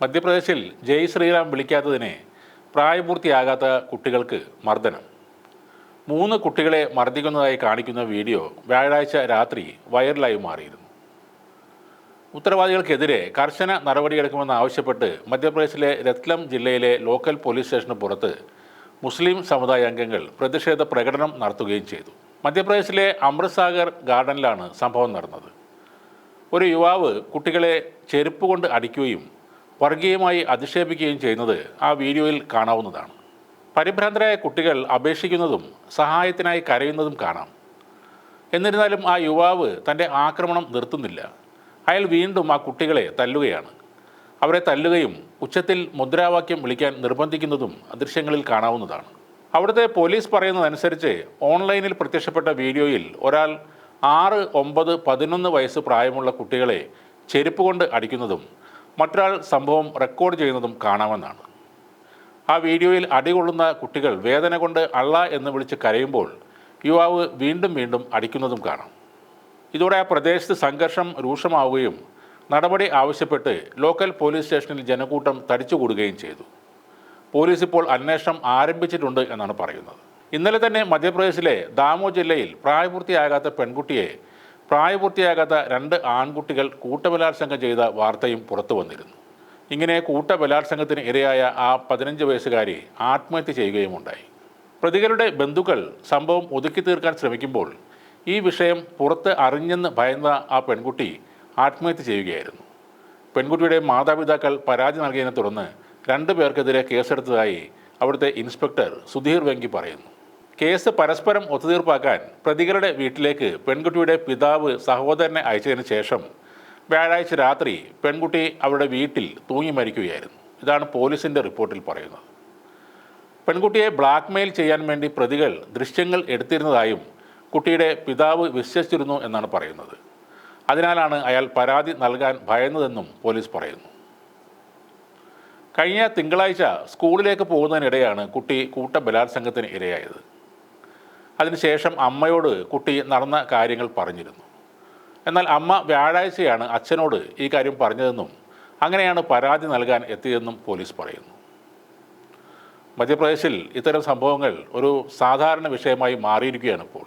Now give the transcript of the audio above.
മധ്യപ്രദേശിൽ ജയ് ശ്രീറാം വിളിക്കാത്തതിനെ പ്രായപൂർത്തിയാകാത്ത കുട്ടികൾക്ക് മർദ്ദനം. മൂന്ന് കുട്ടികളെ മർദ്ദിക്കുന്നതായി കാണിക്കുന്ന വീഡിയോ വ്യാഴാഴ്ച രാത്രി വൈറലായി മാറിയിരുന്നു. ഉത്തരവാദികൾക്കെതിരെ കർശന നടപടിയെടുക്കുമെന്ന് ആവശ്യപ്പെട്ട് മധ്യപ്രദേശിലെ രത്ലം ജില്ലയിലെ ലോക്കൽ പോലീസ് സ്റ്റേഷന് പുറത്ത് മുസ്ലിം സമുദായ അംഗങ്ങൾ പ്രതിഷേധ പ്രകടനം നടത്തുകയും ചെയ്തു. മധ്യപ്രദേശിലെ അമൃത്സാഗർ ഗാർഡനിലാണ് സംഭവം നടന്നത്. ഒരു യുവാവ് കുട്ടികളെ ചെരുപ്പ് കൊണ്ട് അടിക്കുകയും വർഗീയമായി അധിക്ഷേപിക്കുകയും ചെയ്യുന്നത് ആ വീഡിയോയിൽ കാണാവുന്നതാണ്. പരിഭ്രാന്തരായ കുട്ടികൾ അപേക്ഷിക്കുന്നതും സഹായത്തിനായി കരയുന്നതും കാണാം. എന്നിരുന്നാലും ആ യുവാവ് തന്റെ ആക്രമണം നിർത്തുന്നില്ല. അയാൾ വീണ്ടും ആ കുട്ടികളെ തല്ലുകയാണ്. അവരെ തല്ലുകയും ഉച്ചത്തിൽ മുദ്രാവാക്യം വിളിക്കാൻ നിർബന്ധിക്കുന്നതും ദൃശ്യങ്ങളിൽ കാണാവുന്നതാണ്. അവിടുത്തെ പോലീസ് പറയുന്നതനുസരിച്ച് ഓൺലൈനിൽ പ്രത്യക്ഷപ്പെട്ട വീഡിയോയിൽ ഒരാൾ ആറ് ഒമ്പത് പതിനൊന്ന് വയസ്സ് പ്രായമുള്ള കുട്ടികളെ ചെരുപ്പ് കൊണ്ട് അടിക്കുന്നതും മറ്റൊരാൾ സംഭവം റെക്കോർഡ് ചെയ്യുന്നതും കാണാമെന്നാണ്. ആ വീഡിയോയിൽ അടികൊള്ളുന്ന കുട്ടികൾ വേദന കൊണ്ട് അള്ള എന്ന് വിളിച്ച് കരയുമ്പോൾ യുവാവ് വീണ്ടും വീണ്ടും അടിക്കുന്നതും കാണാം. ഇതോടെ ആ പ്രദേശത്ത് സംഘർഷം രൂക്ഷമാവുകയും നടപടി ആവശ്യപ്പെട്ട് ലോക്കൽ പോലീസ് സ്റ്റേഷനിൽ ജനക്കൂട്ടം തടിച്ചുകൂടുകയും ചെയ്തു. പോലീസ് ഇപ്പോൾ അന്വേഷണം ആരംഭിച്ചിട്ടുണ്ട് എന്നാണ് പറയുന്നത്. ഇന്നലെ തന്നെ മധ്യപ്രദേശിലെ ദാമോ ജില്ലയിൽ പ്രായപൂർത്തിയാകാത്ത പെൺകുട്ടിയെ പ്രായപൂർത്തിയാകാത്ത രണ്ട് ആൺകുട്ടികൾ കൂട്ടബലാത്സംഗം ചെയ്ത വാർത്തയും പുറത്തു വന്നിരുന്നു. ഇങ്ങനെ കൂട്ടബലാത്സംഗത്തിന് ഇരയായ ആ പതിനഞ്ച് വയസ്സുകാരി ആത്മഹത്യ ചെയ്യുകയുമുണ്ടായി. പ്രതികളുടെ ബന്ധുക്കൾ സംഭവം ഒതുക്കി തീർക്കാൻ ശ്രമിക്കുമ്പോൾ ഈ വിഷയം പുറത്ത് അറിഞ്ഞെന്ന് ഭയന്ന ആ പെൺകുട്ടി ആത്മഹത്യ ചെയ്യുകയായിരുന്നു. പെൺകുട്ടിയുടെ മാതാപിതാക്കൾ പരാതി നൽകിയതിനെ തുടർന്ന് രണ്ടു പേർക്കെതിരെ കേസെടുത്തതായി അവിടുത്തെ ഇൻസ്പെക്ടർ സുധീർ വെങ്കി പറയുന്നു. കേസ് പരസ്പരം ഒത്തുതീർപ്പാക്കാൻ പ്രതികളുടെ വീട്ടിലേക്ക് പെൺകുട്ടിയുടെ പിതാവ് സഹോദരനെ അയച്ചതിന് ശേഷം വ്യാഴാഴ്ച രാത്രി പെൺകുട്ടി അവരുടെ വീട്ടിൽ തൂങ്ങി മരിക്കുകയായിരുന്നു. ഇതാണ് പോലീസിന്റെ റിപ്പോർട്ടിൽ പറയുന്നത്. പെൺകുട്ടിയെ ബ്ലാക്ക്മെയിൽ ചെയ്യാൻ വേണ്ടി പ്രതികൾ ദൃശ്യങ്ങൾ എടുത്തിരുന്നതായും കുട്ടിയുടെ പിതാവ് വിശ്വസിച്ചിരുന്നു എന്നാണ് പറയുന്നത്. അതിനാലാണ് അയാൾ പരാതി നൽകാൻ ഭയന്നതെന്നും പോലീസ് പറയുന്നു. കഴിഞ്ഞ തിങ്കളാഴ്ച സ്കൂളിലേക്ക് പോകുന്നതിനിടെയാണ് കുട്ടി കൂട്ട ബലാത്സംഗത്തിന് ഇരയായത്. അതിനുശേഷം അമ്മയോട് കുട്ടി നടന്ന കാര്യങ്ങൾ പറഞ്ഞിരുന്നു. എന്നാൽ അമ്മ വ്യാഴാഴ്ചയാണ് അച്ഛനോട് ഈ കാര്യം പറഞ്ഞതെന്നും അങ്ങനെയാണ് പരാതി നൽകാൻ എത്തിയതെന്നും പോലീസ് പറയുന്നു. മധ്യപ്രദേശിൽ ഇത്തരം സംഭവങ്ങൾ ഒരു സാധാരണ വിഷയമായി മാറിയിരിക്കുകയാണ് ഇപ്പോൾ.